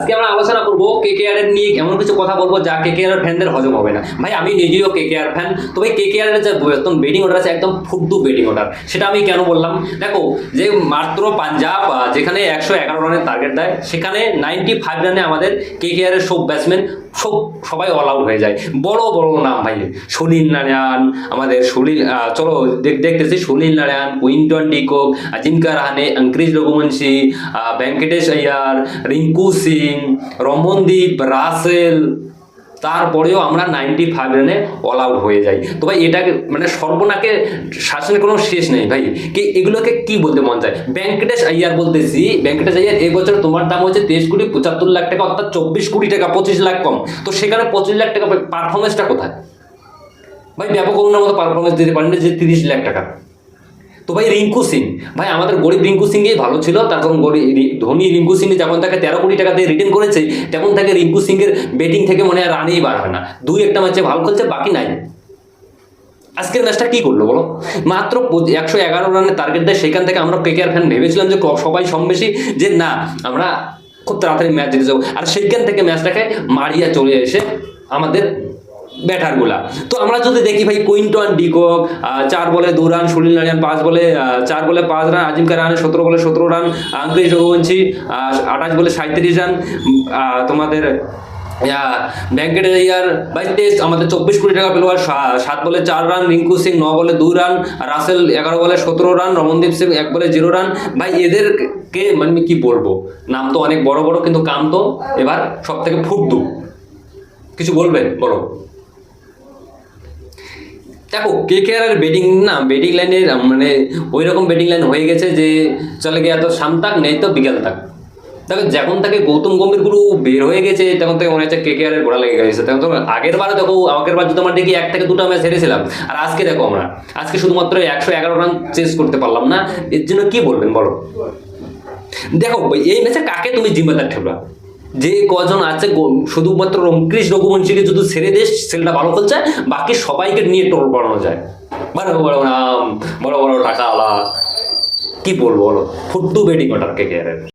আজকে আমরা আলোচনা কে কে আর নিয়ে এমন কিছু কথা বলব যা কে কে আর ফ্যানদের হজম হবে না। ভাই, আমি নিজেও কে কে আর ফ্যান তবে কে কে আর যে একদম বেটিং অর্ডার আছে, একদম ফুটদু বেটিং অর্ডার সেটা আমি কেন বললাম? দেখো, যে মাত্র পাঞ্জাব যেখানে একশো এগারো রানের টার্গেট দেয়, সেখানে নাইনটি ফাইভ রানে আমাদের কে কে আর এর সব ব্যাটসম্যান সব সবাই অল আউট হয়ে যায়। বড় বড় নাম ভাই। সুনীল নারায়ণ, আমাদের সুনীল চলো দেখতেছি Sunil Narine Quinton de Kock Ajinkya Rahane Angkrish Raghuvanshi Venkatesh Iyer, Rinku Singh Ramandeep Russell তারপরেও আমরা নাইনটি ফাইভ রানে অল আউট হয়ে যাই। তো ভাই এটাকে মানে সর্বনাকে শাসনের কোনো শেষ নেই ভাই। কি, এগুলোকে কি বলতে মন চায়? ভেঙ্কটেশ আইয়ার বলতেছি। ভেঙ্কটেশ আইয়ার এই বছর তোমার দাম হচ্ছে তেইশ কোটি পঁচাত্তর লাখ টাকা, অর্থাৎ চব্বিশ কোটি টাকা, পঁচিশ লাখ কম। তো সেখানে পঁচিশ লাখ টাকা পারফরমেন্সটা কোথায়? ভাই ব্যাপক অরুণের মতো পারফরমেন্স দিতে পারেন যে তিরিশ লাখ টাকা। তো ভাই রিঙ্কু সিং। ভাই, আমাদের গরিব রিঙ্কু সিংই ভালো ছিল। তার কারণ গরিব ধনী রিঙ্কু সিং যেমন তাকে তেরো কোটি টাকা দিয়ে রিটার্ন করেছে, তেমন তাকে রিঙ্কু সিং এর ব্যাটিং থেকে মনে হয় রানই বাড়বে না। দুই একটা ম্যাচে ভালো খেলছে, বাকি নাই। আজকের ম্যাচটা কি করল বলো? মাত্র একশো এগারো রানের টার্গেট দেয় সেখান থেকে আমরা কেকেআর ফ্যান ভেবেছিলাম যে সবাই সম বেশি, যে না, আমরা খুব তাড়াতাড়ি ম্যাচ জিতে যাব। আর সেইখান থেকে ম্যাচটাকে মারিয়া চলে এসে আমাদের ব্যাটারগুলা। তো আমরা যদি দেখি ভাই কুইন্টন, ডিকক চার বলে দু রান, সুনীল নারায়ণ পাঁচ বলে চার বলে পাঁচ রান আজিমকা রান সতেরো বলে সতেরো রান আঙ্করিশ রঘুবংশী আঠাশ বলে সাঁত্রিশ রান তোমাদের ব্যাংকেটের ইয়ার বাইশ তেইশ, আমাদের চব্বিশ কোটি টাকা পেল আর সাত বলে চার রান, রিঙ্কু সিং ন বলে দুই রান, রাসেল এগারো বলে সতেরো রান, রমনদীপ সিং এক বলে জিরো রান। ভাই এদেরকে মানে কি বলব? নাম তো অনেক বড় বড়, কিন্তু কাম তো এবার সব থেকে ফুটদু কিছু বলবেন? বলো। দেখো কে কে আর বেডিং না বেডিং লাইনের মানে ওই রকম বেডিং লাইন হয়ে গেছে যে চলে গিয়ে এত শাম তাক, নেই তো বিকেল তাক। দেখো, যখন থেকে গৌতম গম্ভীর গুরু বের হয়ে গেছে, তখন থেকে মনে হচ্ছে কে কে আর ঘোড়া লেগে গেছে। তখন তো আগের বারে দেখো, আগের বার যদি আমরা দেখি এক থেকে দুটো ম্যাচ হেরেছিলাম। আর আজকে দেখো আমরা, আজকে শুধুমাত্র একশো এগারো রান চেস করতে পারলাম না। এর জন্য কি বলবেন বলো? দেখো, এই ম্যাচে কাকে তুমি জিম্মেদার ঠেবলা? যে কজন আছে শুধুমাত্র রঙ্কৃষ রঘুবংশীকে যদি ছেড়ে দেশ ছেলেটা ভালো খেলছে, বাকি সবাইকে নিয়ে টোল বানানো যায়। বড় বড় নাম, বড় বড় টাকা আলা কি বলব বলো? ফুটু বেডিং ওটার কে কে